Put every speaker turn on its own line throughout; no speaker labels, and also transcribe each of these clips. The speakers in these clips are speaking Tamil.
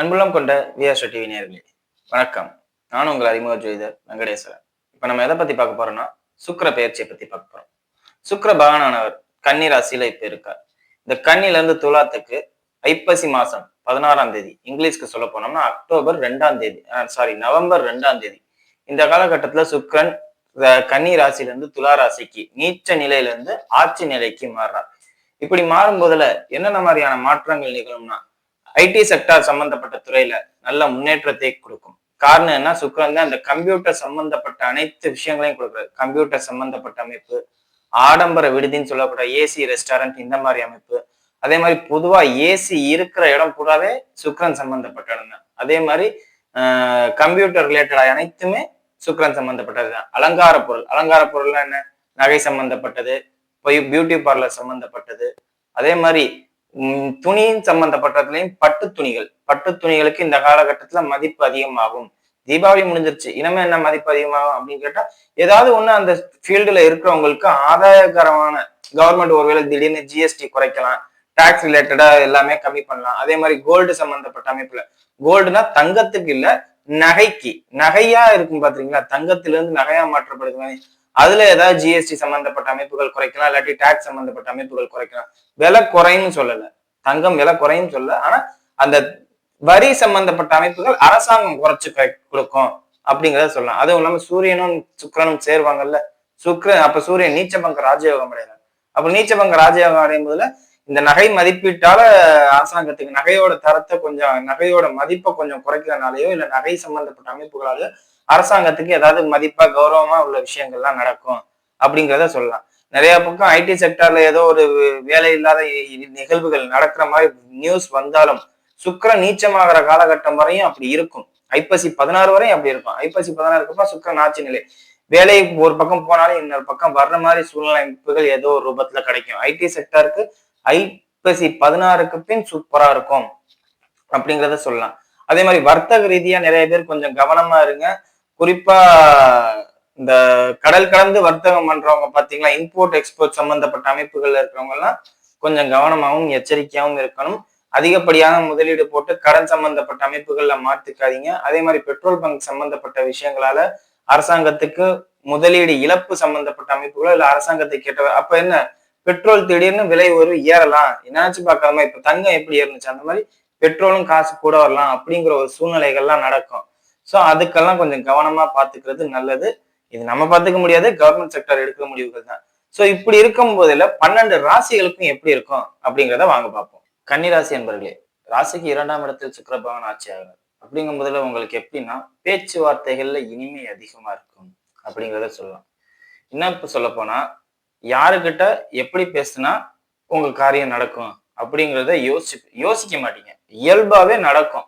அன்புள்ளம் கொண்ட விஆர் டிவி நேர்களே வணக்கம். நான் உங்கள் அறிமுக ஜோதிடர் வெங்கடேஸ்வரன். இப்ப நம்ம எதை பத்தி பார்க்க போறோம்னா சுக்கிர பெயர்ச்சியை பத்தி பார்க்க போறோம். சுக்கர பகவானவர் கன்னி ராசியில இப்ப இருக்கார். இந்த கன்னில இருந்து துலாத்துக்கு ஐப்பசி மாசம் பதினாறாம் தேதி இங்கிலீஷ்க்கு சொல்ல போனோம்னா அக்டோபர் ரெண்டாம் தேதி சாரி நவம்பர் ரெண்டாம் தேதி. இந்த காலகட்டத்துல சுக்கரன் கன்னி ராசியில இருந்து துலா ராசிக்கு நீச்ச நிலையில இருந்து ஆட்சி நிலைக்கு மாறுறார். இப்படி மாறும் போதுல என்னென்ன மாதிரியான மாற்றங்கள் நிகழும்னா ஐடி செக்டார் சம்பந்தப்பட்ட துறையில நல்ல முன்னேற்றத்தை கொடுக்கும். காரணம் என்ன? சுக்கரன் தான் அந்த கம்ப்யூட்டர் சம்பந்தப்பட்ட அனைத்து விஷயங்களையும் கொடுக்குறாரு. கம்ப்யூட்டர் சம்பந்தப்பட்ட அமைப்பு ஆடம்பர விடுதின்னு சொல்லக்கூடிய ஏசி ரெஸ்டாரண்ட் இந்த மாதிரி அமைப்பு. அதே மாதிரி பொதுவா ஏசி இருக்கிற இடம் கூடவே சுக்கரன் சம்பந்தப்பட்ட இடம் தான் அதே மாதிரி கம்ப்யூட்டர் ரிலேட்டட் அனைத்துமே சுக்கரன் சம்பந்தப்பட்டது தான். அலங்கார பொருள். அலங்கார பொருள்னா என்ன? நகை சம்பந்தப்பட்டது போய் பியூட்டி பார்லர் சம்பந்தப்பட்டது. அதே மாதிரி துணியின் சம்பந்தப்பட்டதுலையும் பட்டு துணிகள். பட்டு துணிகளுக்கு இந்த காலகட்டத்துல மதிப்பு அதிகமாகும். தீபாவளி முடிஞ்சிருச்சு. இனிமே என்ன மதிப்பு அதிகமாகும் அப்படின்னு கேட்டா ஏதாவது ஒண்ணு அந்த ஃபீல்டுல இருக்கிறவங்களுக்கு ஆதாயகரமான கவர்மெண்ட் ஒருவேளை திடீர்னு ஜிஎஸ்டி குறைக்கலாம். டாக்ஸ் ரிலேட்டடா எல்லாமே கம்மி பண்ணலாம். அதே மாதிரி கோல்டு சம்பந்தப்பட்ட அமைப்புல. கோல்டுனா தங்கத்துக்கு இல்ல நகைக்கு. நகையா இருக்கும் பாத்தீங்களா? தங்கத்துல இருந்து நகையா மாற்றப்படுது மாதிரி. அதுல ஏதாவது ஜிஎஸ்டி சம்பந்தப்பட்ட அமைப்புகள் குறைக்கலாம் இல்லாட்டி டாக்ஸ் சம்பந்தப்பட்ட அமைப்புகள் குறைக்கலாம். விலை குறையும் சொல்லல. தங்கம் விலை குறையும் சொல்லல. ஆனா அந்த வரி சம்பந்தப்பட்ட அமைப்புகள் அரசாங்கம் குறைச்சு கொடுக்கும் அப்படிங்கிறத சொல்லலாம். அதுவும் இல்லாம சூரியனும் சுக்கிரனும் சேருவாங்கல்ல. சுக்கிரன் அப்ப சூரியன் நீச்சபங்க ராஜயோகம் அடைகிறார். அப்ப நீச்சபங்க ராஜயோகம் அடையும் போதுல இந்த நகை மதிப்பீட்டால அரசாங்கத்துக்கு நகையோட தரத்தை கொஞ்சம் நகையோட மதிப்பை கொஞ்சம் குறைக்கிறனாலேயோ இல்ல நகை சம்பந்தப்பட்ட அமைப்புகளாலயோ அரசாங்கத்துக்கு ஏதாவது மதிப்பா கௌரவமா உள்ள விஷயங்கள்லாம் நடக்கும் அப்படிங்கிறத சொல்லலாம். நிறைய பக்கம் ஐடி செக்டர்ல ஏதோ ஒரு வேலை இல்லாத நிகழ்வுகள் நடக்கிற மாதிரி நியூஸ் வந்தாலும் சுக்கிரன் நீச்சமாகிற காலகட்டம் வரையும் அப்படி இருக்கும். ஐப்பசி பதினாறு வரையும் அப்படி இருக்கும். ஐப்பசி பதினாறுக்கு அப்புறம் சுக்கிரன் ஆட்சி நிலை. வேலை ஒரு பக்கம் போனாலும் இன்னொரு பக்கம் வர்ற மாதிரி சூழ்நிலை அமைப்புகள் ஏதோ ஒரு ரூபத்துல கிடைக்கும். ஐடி செக்டருக்கு ஐப்பசி பதினாறுக்கு பின் சூப்பரா இருக்கும் அப்படிங்கிறத சொல்லலாம். அதே மாதிரி வர்த்தக ரீதியா நிறைய பேர் கொஞ்சம் கவனமா இருங்க. குறிப்பா இந்த கடல் கடந்து வர்த்தகம் பண்றவங்க பாத்தீங்களா இம்போர்ட் எக்ஸ்போர்ட் சம்பந்தப்பட்ட அமைப்புகள்ல இருக்கிறவங்க எல்லாம் கொஞ்சம் கவனமாகவும் எச்சரிக்கையாகவும் இருக்கணும். அதிகப்படியான முதலீடு போட்டு கடன் சம்பந்தப்பட்ட அமைப்புகள்ல மாத்திக்காதீங்க அதே மாதிரி பெட்ரோல் பங்க் சம்பந்தப்பட்ட விஷயங்களால அரசாங்கத்துக்கு முதலீடு இழப்பு சம்பந்தப்பட்ட அமைப்புகளோ இல்ல அரசாங்கத்துக்கு கேட்ட அப்ப என்ன? பெட்ரோல் திடீர்னு விலை ஒரு ஏறலாம். என்னாச்சு பார்க்காம இப்ப தங்கம் எப்படி ஏறுனுச்சு? அந்த மாதிரி பெட்ரோலும் காசு கூட வரலாம் அப்படிங்கிற ஒரு சூழ்நிலைகள்லாம் நடக்கும். ஸோ அதுக்கெல்லாம் கொஞ்சம் கவனமா பார்த்துக்கிறது நல்லது. இது நம்ம பார்த்துக்க முடியாது கவர்மெண்ட் செக்டர் எடுக்கிற முடிவுகள் தான். ஸோ இப்படி இருக்கும் போதில் பன்னெண்டு ராசிகளுக்கும் எப்படி இருக்கும் அப்படிங்கிறத வாங்க பார்ப்போம். கன்னிராசி என்பர்களே ராசிக்கு இரண்டாம் இடத்தில் சுக்கரபவன் ஆட்சி ஆகிறார். அப்படிங்கும் போதில் உங்களுக்கு எப்படின்னா பேச்சுவார்த்தைகள்ல இனிமை அதிகமா இருக்கும் அப்படிங்கிறத சொல்லலாம். என்ன இப்போ சொல்ல போனா யாருக்கிட்ட எப்படி பேசுனா உங்க காரியம் நடக்கும் அப்படிங்கிறத யோசி யோசிக்க மாட்டீங்க. இயல்பாவே நடக்கும்.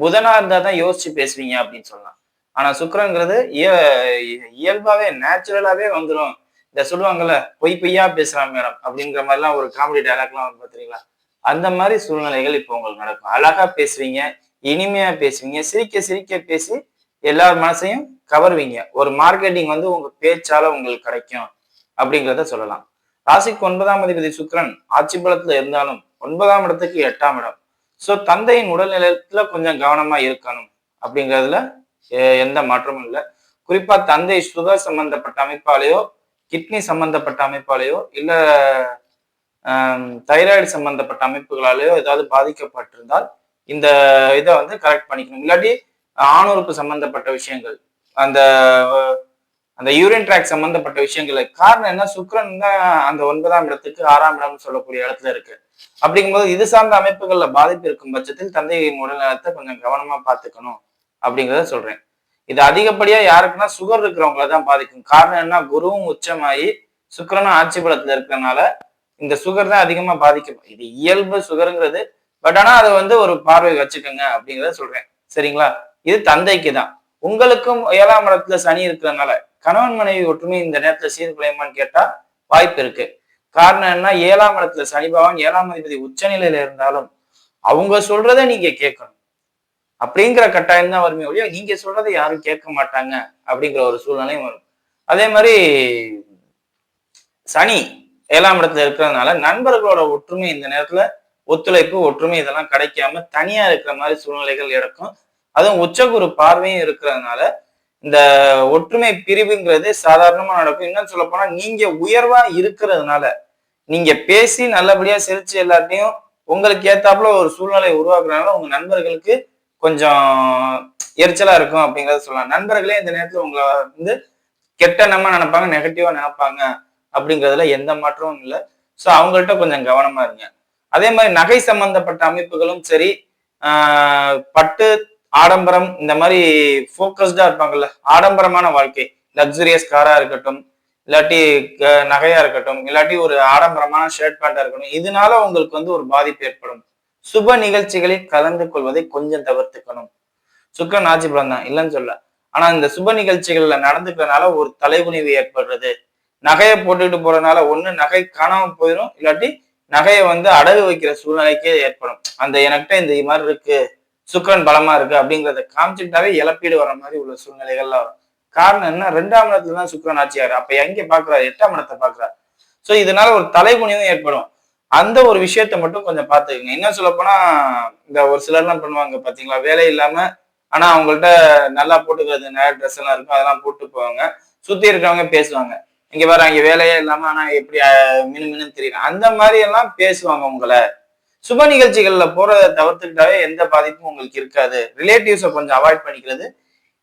புதனா இருந்தா தான் யோசிச்சு பேசுவீங்க அப்படின்னு சொல்லலாம். ஆனா சுக்கரங்கிறது இய- இயல்பாவே நேச்சுரலாவே வந்துடும் இந்த சொல்லுவாங்கல்ல பொய் பொய்யா பேசுறான் மேடம் அப்படிங்கிற மாதிரிலாம் ஒரு காமெடி டைலாக்லாம் வரும் பாத்தீங்களா? அந்த மாதிரி சூழ்நிலைகள் இப்போ உங்களுக்கு நடக்கும். அழகா பேசுவீங்க இனிமையா பேசுவீங்க சிரிக்க சிரிக்க பேசி எல்லார் மனசையும் கவருவீங்க. ஒரு மார்க்கெட்டிங் வந்து உங்க பேச்சால உங்களுக்கு கிடைக்கும் அப்படிங்கிறத சொல்லலாம். ராசிக்கு ஒன்பதாம் அதிபதி சுக்ரன் ஆட்சி பலத்துல இருந்தாலும் ஒன்பதாம் இடத்துக்கு எட்டாம் இடம். ஸோ தந்தையின் உடல்நிலையத்துல கொஞ்சம் கவனமா இருக்கணும் அப்படிங்கிறதுல எந்த மாற்றமும் இல்லை. குறிப்பா தந்தை சுகர் சம்பந்தப்பட்ட அமைப்பாலேயோ கிட்னி சம்பந்தப்பட்ட அமைப்பாலேயோ இல்ல தைராய்டு சம்பந்தப்பட்ட அமைப்புகளாலேயோ ஏதாவது பாதிக்கப்பட்டிருந்தால் இந்த இதை வந்து கரெக்ட் பண்ணிக்கணும். இல்லாட்டி ஆணுறுப்பு சம்பந்தப்பட்ட விஷயங்கள் அந்த அந்த யூரின் ட்ராக் சம்பந்தப்பட்ட விஷயங்கள். காரணம் என்ன? சுக்கிரன் தான் அந்த ஒன்பதாம் இடத்துக்கு ஆறாம் இடம்னு சொல்லக்கூடிய இடத்துல இருக்கு. அப்படிங்கும்போது இது சார்ந்த அமைப்புகள்ல பாதிப்பு இருக்கும் பட்சத்தில் தந்தையின் உடல்நலத்தை கொஞ்சம் கவனமா பார்த்துக்கணும் அப்படிங்கிறத சொல்றேன். இது அதிகப்படியா யாருக்குன்னா சுகர் இருக்கிறவங்கள தான் பாதிக்கும். காரணம் என்ன? குருவும் உச்சமாயி சுக்கரனும் ஆட்சி பலத்துல இருக்கிறனால இந்த சுகர் தான் அதிகமா பாதிக்கும். இது இயல்பு சுகருங்கிறது பட் ஆனா அதை வந்து ஒரு பார்வை வச்சுக்கோங்க அப்படிங்கிறத சொல்றேன். சரிங்களா? இது தந்தைக்கு தான். உங்களுக்கும் ஏழாம் இடத்துல சனி இருக்கிறதுனால கணவன் மனைவி ஒற்றுமை இந்த நேரத்துல சீர்குலையுமான்னு கேட்டா வாய்ப்பு இருக்கு. காரணம் என்ன? ஏழாம் இடத்துல சனி பகவான் ஏழாம் அதிபதி உச்சநிலையில இருந்தாலும் அவங்க சொல்றதை நீங்க கேட்கணும். அப்படிங்கிற கட்டாயம் தான் வருமே ஒழிய நீங்க சொல்றதை யாரும் கேட்க மாட்டாங்க அப்படிங்கிற ஒரு சூழ்நிலையும் வரும். அதே மாதிரி சனி ஏழாம் இடத்துல இருக்கிறதுனால நண்பர்களோட ஒற்றுமை இந்த நேரத்துல ஒத்துழைப்பு ஒற்றுமை இதெல்லாம் கிடைக்காம தனியா இருக்கிற மாதிரி சூழ்நிலைகள் இருக்கும் அதுவும் உச்சகுரு பார்வையும் இருக்கிறதுனால இந்த ஒற்றுமை பிரிவுங்கிறது சாதாரணமா நடக்கும். இன்னும் சொல்ல போனா நீங்க உயர்வா இருக்கிறதுனால நீங்க பேசி நல்லபடியா சிரிச்சு எல்லாத்தையும் உங்களுக்கு ஏத்தாப்புல ஒரு சூழ்நிலை உருவாக்குறதுனால உங்க நண்பர்களுக்கு கொஞ்சம் எரிச்சலா இருக்கும் அப்படிங்கறத சொல்லலாம். நண்பர்களே இந்த நேரத்துல உங்களை வந்து கெட்ட நம்ம நினைப்பாங்க நெகட்டிவா நினைப்பாங்க அப்படிங்கிறதுல எந்த மாற்றமும் இல்லை. ஸோ அவங்கள்ட்ட கொஞ்சம் கவனமா இருங்க. அதே மாதிரி நகை சம்பந்தப்பட்ட அமைப்புகளும் சரி ஆஹ் பட்டு ஆடம்பரம் இந்த மாதிரி ஃபோக்கஸ்டா இருப்பாங்கல்ல ஆடம்பரமான வாழ்க்கை. லக்ஸுரியஸ் காரா இருக்கட்டும் இல்லாட்டி க- நகையா இருக்கட்டும் இல்லாட்டி ஒரு ஆடம்பரமான ஷர்ட் பேண்டா இருக்கட்டும் இதனால உங்களுக்கு வந்து ஒரு பாதிப்பு ஏற்படும். சுப நிகழ்ச்சிகளில் கலந்து கொள்வதை கொஞ்சம் தவிர்த்துக்கணும். சுக்கரன் ஆட்சி பலம் தான் இல்லைன்னு சொல்ல ஆனா இந்த சுப நிகழ்ச்சிகள்ல நடந்துக்கிறதுனால ஒரு தலைகுனிவு ஏற்படுறது. நகையை போட்டுட்டு போறதுனால ஒண்ணு நகை காணாம போயிடும் இல்லாட்டி நகையை வந்து அடகு வைக்கிற சூழ்நிலைக்கே ஏற்படும். அந்த எனக்கிட்ட இந்த மாதிரி இருக்கு. சுக்கரன் பலமா இருக்கு அப்படிங்கிறத காமிச்சுட்டாவே இழப்பீடு வர மாதிரி உள்ள சூழ்நிலைகள்லாம் வரும். காரணம் என்ன? ரெண்டாம் இடத்துல தான் சுக்கரன் ஆட்சியாரு. அப்ப எங்க பாக்குறாரு? எட்டாம் இடத்தை பாக்குறாரு. சோ இதனால ஒரு தலைகுனிவும் ஏற்படும். அந்த ஒரு விஷயத்த மட்டும் கொஞ்சம் பாத்துக்கங்க என்ன சொல்ல போனா இந்த ஒரு சிலர்லாம் பண்ணுவாங்க பாத்தீங்களா? வேலை இல்லாம ஆனா அவங்கள்ட்ட நல்லா போட்டுக்கிறது நிறைய ட்ரெஸ் எல்லாம் இருக்கும் அதெல்லாம் போட்டு போவாங்க. சுத்தி இருக்கிறவங்க பேசுவாங்க. இங்க வேற அங்க வேலையே இல்லாம ஆனா எப்படி மினு மினு தெரியும். அந்த மாதிரி எல்லாம் பேசுவாங்க உங்களை. சுப நிகழ்ச்சிகள்ல போகிறத தவிர்த்துக்கிட்டாவே எந்த பாதிப்பும் உங்களுக்கு இருக்காது. ரிலேட்டிவ்ஸை கொஞ்சம் அவாய்ட் பண்ணிக்கிறது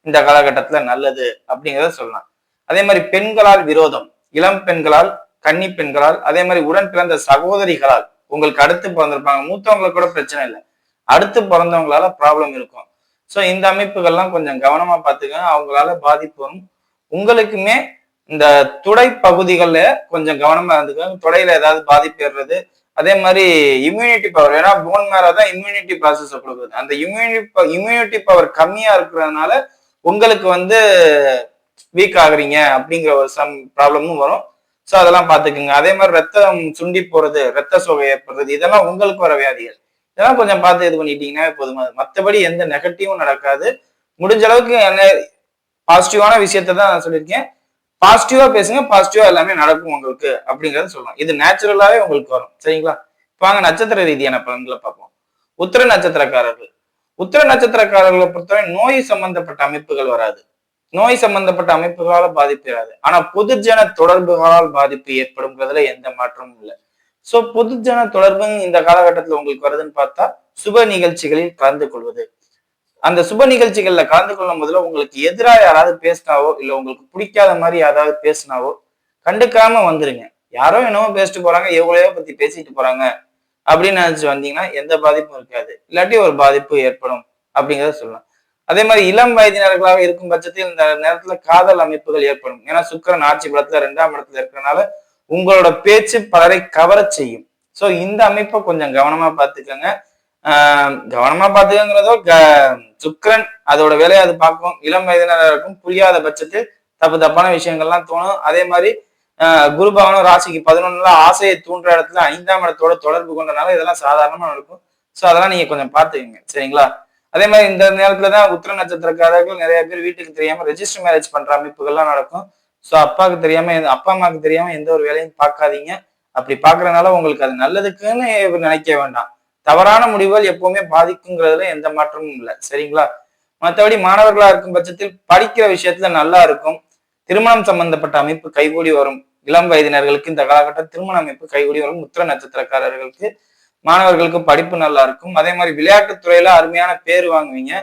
இந்த காலகட்டத்துல நல்லது அப்படிங்கிறத சொல்லலாம். அதே மாதிரி பெண்களால் விரோதம் இளம் பெண்களால் கன்னி பெண்களால் அதே மாதிரி உடன் பிறந்த சகோதரிகளால் உங்களுக்கு அடுத்து பிறந்திருப்பாங்க. மூத்தவங்களுக்கு கூட பிரச்சனை இல்லை. அடுத்து பிறந்தவங்களால ப்ராப்ளம் இருக்கும். ஸோ இந்த அமைப்புகள்லாம் கொஞ்சம் கவனமா பார்த்துக்கோங்க. அவங்களால பாதிப்பு வரும். உங்களுக்குமே இந்த துடை பகுதிகளில் கொஞ்சம் கவனமா இருந்துக்கோங்க. துடையில ஏதாவது பாதிப்பு ஏறுறது அதே மாதிரி இம்யூனிட்டி பவர் ஏன்னா போன் மேரா தான் இம்யூனிட்டி ப்ராசஸ் கொடுக்குது. அந்த இம்யூனிட்டி இம்யூனிட்டி பவர் கம்மியா இருக்கிறதுனால உங்களுக்கு வந்து வீக் ஆகுறீங்க அப்படிங்கிற ஒரு சம் ப்ராப்ளமும் வரும். ஸோ அதெல்லாம் பார்த்துக்குங்க. அதே மாதிரி ரத்தம் சுண்டி போறது ரத்த சோகை ஏற்படுறது இதெல்லாம் உங்களுக்கு வர வியாதிகள். இதெல்லாம் கொஞ்சம் பார்த்து இது பண்ணிட்டீங்கன்னா போதுமா. மற்றபடி எந்த நெகட்டிவும் நடக்காது. முடிஞ்ச அளவுக்கு என்ன பாசிட்டிவான விஷயத்த தான் நான் சொல்லியிருக்கேன். பாசிட்டிவா பேசுங்க பாசிட்டிவா எல்லாமே நடக்கும் உங்களுக்கு அப்படிங்கறத சொல்லலாம் இது நேச்சுரலாவே உங்களுக்கு வரும். சரிங்களா? வாங்க நட்சத்திர ரீதியான பலன்களை பார்ப்போம். உத்திர நட்சத்திரக்காரர்கள். உத்திர நட்சத்திரக்காரர்களை பொறுத்தவரை நோய் சம்பந்தப்பட்ட அமைப்புகள் வராது. நோய் சம்பந்தப்பட்ட அமைப்புகளால் பாதிப்பு வராது. ஆனா பொதுஜன தொடர்புகளால் பாதிப்பு ஏற்படும்ங்கிறதுல எந்த மாற்றமும் இல்லை. சோ பொதுஜன தொடர்பு இந்த காலகட்டத்துல உங்களுக்கு வருதுன்னு பார்த்தா சுப நிகழ்ச்சிகளில் கலந்து கொள்வது. அந்த சுப நிகழ்ச்சிகள்ல கலந்து கொள்ளும் போதுல உங்களுக்கு எதிராக யாராவது பேசினாவோ இல்ல உங்களுக்கு பிடிக்காத மாதிரி யாராவது பேசினாவோ கண்டுக்காம வந்துருங்க. யாரோ என்னவோ பேசிட்டு போறாங்க எவ்வளவோ பத்தி பேசிட்டு போறாங்க அப்படின்னு நினைச்சு வந்தீங்கன்னா எந்த பாதிப்பும் இருக்காது. இல்லாட்டி ஒரு பாதிப்பு ஏற்படும் அப்படிங்கிறத சொல்லலாம். அதே மாதிரி இளம் வயதினர்களாக இருக்கும் பட்சத்தில் இந்த நேரத்துல காதல் அமைப்புகள் ஏற்படும். ஏன்னா சுக்கரன் ஆட்சி பலத்துல ரெண்டாம் இடத்துல இருக்கிறனால உங்களோட பேச்சு பலரை கவர செய்யும். சோ இந்த அமைப்பை கொஞ்சம் கவனமா பார்த்துக்கோங்க. ஆஹ் கவனமா பார்த்துக்கங்கிறதோ சுக்ரன் அதோட வேலையை அது பார்க்கும். இளம் வயதினருக்கும் புரியாத பட்சத்தில் தப்பு தப்பான விஷயங்கள்லாம் தோணும். அதே மாதிரி குரு பகவானும் ராசிக்கு பதினொன்னுல ஆசையை தூண்டுற இடத்துல ஐந்தாம் இடத்தோட தொடர்பு கொண்டனால இதெல்லாம் சாதாரணமா நடக்கும். ஸோ அதெல்லாம் நீங்க கொஞ்சம் பார்த்துக்கங்க. சரிங்களா? அதே மாதிரி இந்த நேரத்துல தான் உத்திர நட்சத்திரக்காரர்கள் நிறைய பேர் வீட்டுக்கு தெரியாம ரெஜிஸ்டர் மேரேஜ் பண்ற அமைப்புகள்லாம் நடக்கும். ஸோ அப்பாவுக்கு தெரியாம அப்பா அம்மாவுக்கு தெரியாம எந்த ஒரு வேலையும் பார்க்காதீங்க. அப்படி பாக்குறதுனால உங்களுக்கு அது நல்லதுக்குன்னு நினைக்க வேண்டாம். தவறான முடிவுகள் எப்பவுமே பாதிக்குங்கிறதுல எந்த மாற்றமும் இல்லை. சரிங்களா? மற்றபடி மாணவர்களா இருக்கும் பட்சத்தில் படிக்கிற விஷயத்துல நல்லா இருக்கும். திருமணம் சம்பந்தப்பட்ட அமைப்பு கைகூடி வரும். இளம் வயதினர்களுக்கு இந்த காலகட்டம் திருமண அமைப்பு கைகூடி வரும். உத்திர நட்சத்திரக்காரர்களுக்கு மாணவர்களுக்கு படிப்பு நல்லா இருக்கும். அதே மாதிரி விளையாட்டுத் துறையில அருமையான பேர் வாங்குவீங்க.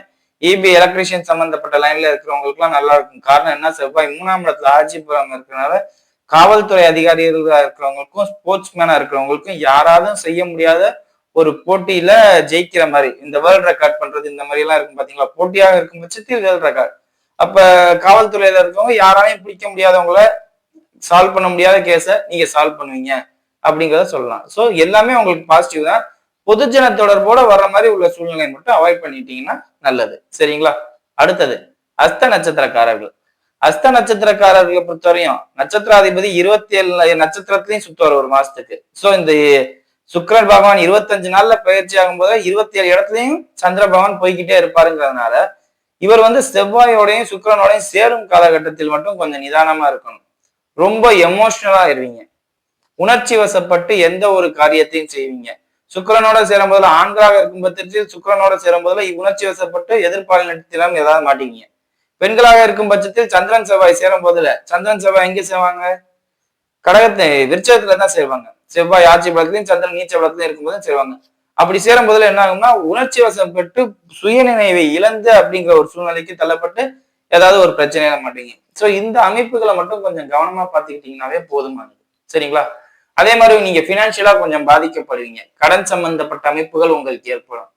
இபி எலக்ட்ரிஷியன் சம்பந்தப்பட்ட லைன்ல இருக்கிறவங்களுக்குலாம் நல்லா இருக்கும். காரணம் என்ன? செவ்வாய் மூணாம் இடத்துல ஆட்சி இருக்கிறனால காவல்துறை அதிகாரிகளாக இருக்கிறவங்களுக்கும் ஸ்போர்ட்ஸ் மேனா இருக்கிறவங்களுக்கும் யாராலும் செய்ய முடியாத ஒரு போட்டியில ஜெயிக்கிற மாதிரி இந்த வேர்ல்ட் ரெக்கார்ட் பண்றது இந்த மாதிரி எல்லாம் இருக்கும் பாத்தீங்களா? போட்டியாக இருக்கும் பட்சத்தில் வேர்ல்ட் ரெக்கார்ட் அப்ப காவல்துறையில இருக்கவங்க யாராலையும் பிடிக்க முடியாதவங்கள சால்வ் பண்ண முடியாத கேஸை நீங்க சால்வ் பண்ணுவீங்க அப்படிங்கிறத சொல்லலாம். ஸோ எல்லாமே உங்களுக்கு பாசிட்டிவ் தான். பொதுஜன தொடர்போட வர்ற மாதிரி உள்ள சூழ்நிலை மட்டும் அவாய்ட் பண்ணிட்டீங்கன்னா நல்லது. சரிங்களா? அடுத்தது அஸ்த நட்சத்திரக்காரர்கள். அஸ்த நட்சத்திரக்காரர்களை பொறுத்தவரையும் நட்சத்திராதிபதி இருபத்தி ஏழு நட்சத்திரத்திலையும் சுத்துவார் ஒரு மாசத்துக்கு. ஸோ இந்த சுக்கரன் பகவான் இருபத்தஞ்சு நாள்ல பயிற்சி ஆகும்போது இருபத்தி ஏழு இடத்துலையும் சந்திர பகவான் போய்கிட்டே இருப்பாருங்கிறதுனால இவர் வந்து செவ்வாயோடையும் சுக்கரனோடையும் சேரும் காலகட்டத்தில் மட்டும் கொஞ்சம் நிதானமா இருக்கணும். ரொம்ப எமோஷனலா இருவீங்க. உணர்ச்சி வசப்பட்டு எந்த ஒரு காரியத்தையும் செய்வீங்க. சுக்கரனோட சேரும் போதுல ஆண்களாக இருக்கும் பட்சத்தில் சுக்கரனோட சேரும் போதுல உணர்ச்சி வசப்பட்டு எதிர்பாலினத்திலும் ஏதாவது மாட்டீங்க பெண்களாக இருக்கும் பட்சத்தில் சந்திரன் செவ்வாய் சேரும் போதுல சந்திரன் செவ்வாய் எங்க செய்வாங்க கடகத்தை விருச்சகத்துல தான் செய்வாங்க செவ்வாய் ஆட்சி பலத்திலையும் சந்திரன் நீச்ச பலத்திலையும் இருக்கும்போது சேருவாங்க அப்படி சேரும் போதுல என்ன ஆகும்னா உணர்ச்சி வசப்பட்டு சுயநினைவை இழந்து அப்படிங்கிற ஒரு சூழ்நிலைக்கு தள்ளப்பட்டு ஏதாவது ஒரு பிரச்சனையில மாட்டீங்க. சோ இந்த அமைப்புகளை மட்டும் கொஞ்சம் கவனமா பாத்துக்கிட்டீங்கன்னாவே போதுமானது சரிங்களா? அதே மாதிரி நீங்க பினான்சியலா கொஞ்சம் பாதிக்கப்படுவீங்க. கடன் சம்பந்தப்பட்ட அமைப்புகள் உங்களுக்கு ஏற்படும்.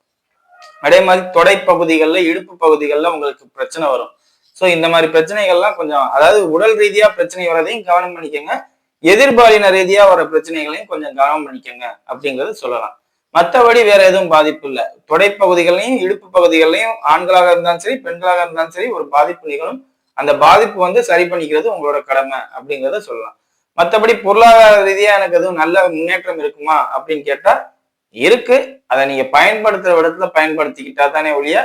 அதே மாதிரி தொடை பகுதிகளில் இடுப்பு பகுதிகளில் உங்களுக்கு பிரச்சனை வரும். ஸோ இந்த மாதிரி பிரச்சனைகள்லாம் கொஞ்சம் அதாவது உடல் ரீதியா பிரச்சனை வரதையும் கவனம் பண்ணிக்கோங்க. எதிர்பாலின ரீதியா வர பிரச்சனைகளையும் கொஞ்சம் கவனம் பண்ணிக்கோங்க அப்படிங்கறது சொல்லலாம். மற்றபடி வேற எதுவும் பாதிப்பு இல்லை. தொடைப்பகுதிகளையும் இடுப்பு பகுதிகளையும் ஆண்களாக இருந்தாலும் சரி பெண்களாக இருந்தாலும் சரி ஒரு பாதிப்பு நிகழும். அந்த பாதிப்பு வந்து சரி பண்ணிக்கிறது உங்களோட கடமை அப்படிங்கிறத சொல்லலாம். மற்றபடி பொருளாதார ரீதியா எனக்கு எதுவும் நல்ல முன்னேற்றம் இருக்குமா அப்படின்னு கேட்டா இருக்கு. அதை நீங்க பயன்படுத்துற இடத்துல பயன்படுத்திக்கிட்டா தானே ஒழிய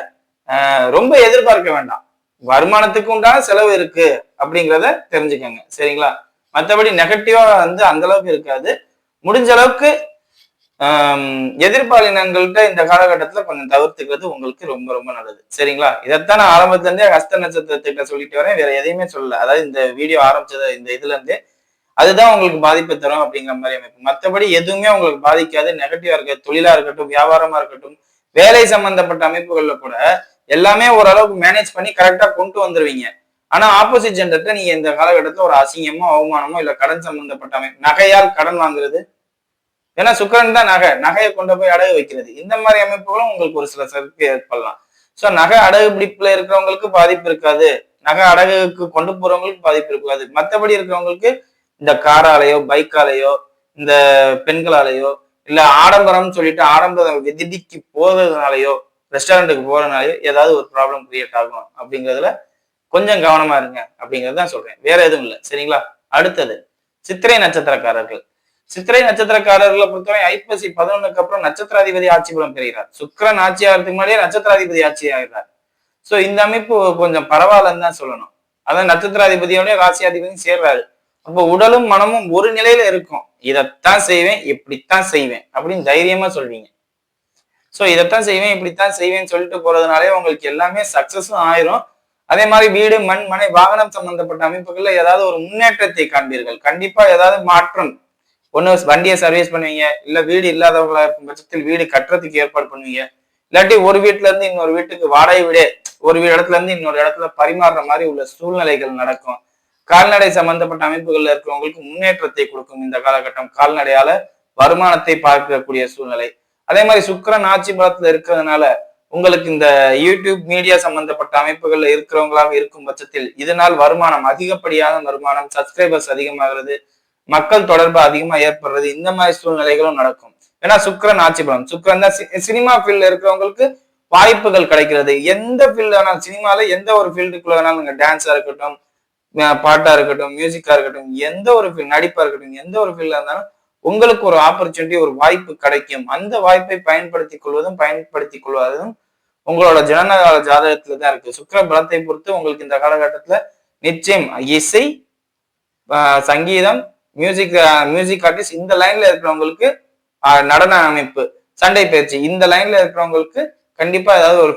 ரொம்ப எதிர்பார்க்க வேண்டாம். வருமானத்துக்கு உண்டான செலவு இருக்கு அப்படிங்கிறத தெரிஞ்சுக்கோங்க. சரிங்களா? மற்றபடி நெகட்டிவா வந்து அந்த அளவுக்கு இருக்காது. முடிஞ்ச அளவுக்கு எதிர்பாலினங்கள்கிட்ட இந்த காலகட்டத்துல கொஞ்சம் தவிர்த்துக்கிறது உங்களுக்கு ரொம்ப ரொம்ப நல்லது. சரிங்களா? இதைத்தான் நான் ஆரம்பத்துல இருந்தே ஹஸ்த நட்சத்திரத்திட்ட சொல்லிட்டு வரேன். வேற எதையுமே சொல்லல. அதாவது இந்த வீடியோ ஆரம்பிச்சது இந்த இதுல இருந்தே அதுதான் உங்களுக்கு பாதிப்பு தரும் அப்படிங்கிற மாதிரி அமைப்பு. மற்றபடி எதுவுமே உங்களுக்கு பாதிக்காது. நெகட்டிவா இருக்க தொழிலா இருக்கட்டும் வியாபாரமா இருக்கட்டும் வேலை சம்பந்தப்பட்ட அமைப்புகள்ல கூட எல்லாமே ஓரளவுக்கு மேனேஜ் பண்ணி கரெக்டா கொண்டு வந்துருவீங்க. ஆனா ஆப்போசிட் ஜெண்டர்கிட்ட நீங்க இந்த காலகட்டத்துல ஒரு அசிங்கமோ அவமானமோ இல்ல கடன் சம்பந்தப்பட்ட நகையால் கடன் வாங்குறது? ஏன்னா சுக்கரன் தான் நகை. நகையை கொண்டு போய் அடகு வைக்கிறது. இந்த மாதிரி அமைப்புகளும் உங்களுக்கு ஒரு சில சருக்கு ஏற்படலாம். சோ நகை அடகு பிடிப்புல இருக்கிறவங்களுக்கு பாதிப்பு இருக்காது. நகை அடகுக்கு கொண்டு போறவங்களுக்கு பாதிப்பு இருக்காது. மற்றபடி இருக்கிறவங்களுக்கு இந்த காராலேயோ பைக்காலேயோ இந்த பெண்களாலேயோ இல்ல ஆடம்பரம்னு சொல்லிட்டு ஆடம்பரம் விதிக்கு போறதுனாலயோ ரெஸ்டாரண்ட்டுக்கு போறதுனாலயோ ஏதாவது ஒரு ப்ராப்ளம் கிரியேட் ஆகும் அப்படிங்கிறதுல கொஞ்சம் கவனமா இருங்க அப்படிங்கிறது தான் சொல்றேன். வேற எதுவும் இல்லை. சரிங்களா? அடுத்தது சித்திரை நட்சத்திரக்காரர்கள். சித்திரை நட்சத்திரக்காரர்களை பொறுத்தவரை ஐப்பசி பதினொன்னுக்கு அப்புறம் நட்சத்திராதிபதி ஆட்சி பலம் பெறுகிறார். சுக்கரன் ஆட்சி ஆகிறதுக்கு முன்னாடியே நட்சத்திராதிபதி ஆட்சி ஆகிறார். சோ இந்த அமைப்பு கொஞ்சம் பரவாயில்லன்னு தான் சொல்லணும். அதான் நட்சத்திராதிபதியோடய ராசியாதிபதியும் சேர்றாரு. அப்போ உடலும் மனமும் ஒரு நிலையில இருக்கும். இதைத்தான் செய்வேன் இப்படித்தான் செய்வேன் அப்படின்னு தைரியமா சொல்வீங்க. சோ இதைத்தான் செய்வேன் இப்படித்தான் செய்வேன்னு சொல்லிட்டு போறதுனாலே உங்களுக்கு எல்லாமே சக்சஸும் ஆயிரும். அதே மாதிரி வீடு மண் மனை வாகனம் சம்பந்தப்பட்ட அமைப்புகள்ல ஏதாவது ஒரு முன்னேற்றத்தை காண்பீர்கள். கண்டிப்பா ஏதாவது மாற்றம். ஒன்று வண்டியை சர்வீஸ் பண்ணுவீங்க இல்ல வீடு இல்லாதவங்களா இருக்கும் பட்சத்தில் வீடு கட்டுறதுக்கு ஏற்பாடு பண்ணுவீங்க. இல்லாட்டி ஒரு வீட்டுல இருந்து இன்னொரு வீட்டுக்கு வாடகை வீடே ஒரு இடத்துல இருந்து இன்னொரு இடத்துல பரிமாறுற மாதிரி உள்ள சூழ்நிலைகள் நடக்கும். கால்நடை சம்பந்தப்பட்ட அமைப்புகள்ல இருக்கிறவங்களுக்கு முன்னேற்றத்தை கொடுக்கும் இந்த காலகட்டம். கால்நடையால வருமானத்தை பார்க்கக்கூடிய சூழ்நிலை. அதே மாதிரி சுக்கரன் ஆட்சி பலத்துல இருக்கிறதுனால உங்களுக்கு இந்த யூடியூப் மீடியா சம்பந்தப்பட்ட அமைப்புகள்ல இருக்கிறவங்களாக இருக்கும் பட்சத்தில் இதனால் வருமானம் அதிகப்படியான வருமானம் சப்ஸ்கிரைபர்ஸ் அதிகமாகிறது மக்கள் தொடர்பு அதிகமா ஏற்படுறது இந்த மாதிரி சூழ்நிலைகளும் நடக்கும். ஏன்னா சுக்கரன் ஆட்சி பலம். சுக்கரன் தான் சினிமா ஃபீல்ட்ல இருக்கிறவங்களுக்கு வாய்ப்புகள் கிடைக்கிறது. எந்த ஃபீல்டு வேணாலும் சினிமால எந்த ஒரு ஃபீல்டுக்குள்ள வேணாலும் நீங்க டான்ஸா இருக்கட்டும் பாட்டா இருக்கட்டும் மியூசிக்கா இருக்கட்டும் எந்த ஒரு ஃபீல்ட் நடிப்பா இருக்கட்டும் எந்த ஒரு ஃபீல்டா இருந்தாலும் உங்களுக்கு ஒரு ஆப்பர்ச்சுனிட்டி ஒரு வாய்ப்பு கிடைக்கும். அந்த வாய்ப்பை பயன்படுத்திக் கொள்வதும் பயன்படுத்திக் கொள்வதும் உங்களோட ஜனனகால ஜாதகத்துல தான் இருக்கு. சுக்கர பலத்தை பொறுத்து உங்களுக்கு இந்த காலகட்டத்துல நிச்சயம் இசை சங்கீதம் மியூசிக் மியூசிக் ஆர்டிஸ்ட் இந்த லைன்ல இருக்கிறவங்களுக்கு நடன அமைப்பு சண்டை பயிற்சி இந்த லைன்ல இருக்கிறவங்களுக்கு கண்டிப்பா ஏதாவது ஒரு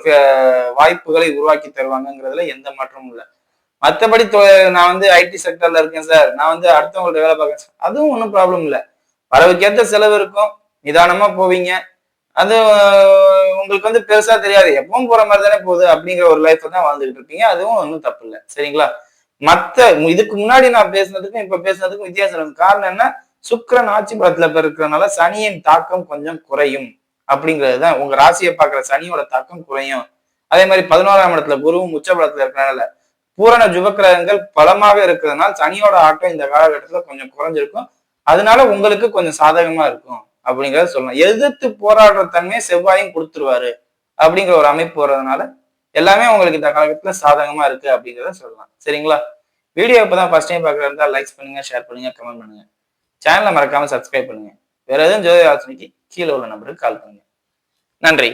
வாய்ப்புகளை உருவாக்கி தருவாங்கிறதுல எந்த மாற்றமும் இல்லை. மற்றபடி நான் வந்து ஐடி செக்டர்ல இருக்கேன் சார் நான் வந்து அடுத்தவங்கள்ட்ட வேலை பார்க்கறேன் அதுவும் ஒன்றும் ப்ராப்ளம் இல்லை. வரவுக்கேற்ற செலவு இருக்கும். நிதானமா போவீங்க. அது உங்களுக்கு வந்து பெருசா தெரியாது. எப்பவும் போற மாதிரி தானே போகுது அப்படிங்கிற ஒரு லைஃப் தான் வாழ்ந்துகிட்டு இருப்பீங்க அதுவும் ஒன்றும் தப்பு இல்லை. சரிங்களா? மத்த இதுக்கு முன்னாடி நான் பேசுனதுக்கும் இப்ப பேசுனதுக்கும் வித்தியாசம் காரணம் என்ன? சுக்கரன் ஆட்சி பலத்துல இருக்கிறதுனால சனியின் தாக்கம் கொஞ்சம் குறையும் அப்படிங்கிறது தான். உங்க ராசியை பாக்குற சனியோட தாக்கம் குறையும். அதே மாதிரி பதினோராம் இடத்துல குருவும் உச்ச பலத்துல இருக்கிறனால பூரண ஜுபக்கிரகங்கள் பலமாக இருக்கிறதுனால சனியோட ஆட்டம் இந்த காலகட்டத்துல கொஞ்சம் குறைஞ்சிருக்கும். அதனால உங்களுக்கு கொஞ்சம் சாதகமா இருக்கும். அப்படிங்கிறத சொல்லலாம் எதிர்த்து போராடுற தன்மையை செவ்வாயும் கொடுத்துருவாரு அப்படிங்கிற ஒரு அமைப்பு வர்றதுனால எல்லாமே உங்களுக்கு இந்த காலகட்டத்தில் சாதகமா இருக்கு அப்படிங்கிறத சொல்லலாம். சரிங்களா? வீடியோ இப்பதான் ஃபர்ஸ்ட் டைம் பார்க்குறதா இருந்தால் லைக்ஸ் பண்ணுங்க ஷேர் பண்ணுங்க கமெண்ட் பண்ணுங்க. சேனலை மறக்காம சப்ஸ்கிரைப் பண்ணுங்க. வேற எதுவும் ஜோதி ஆலோசனைக்கு கீழே உள்ள நம்பருக்கு கால் பண்ணுங்க. நன்றி.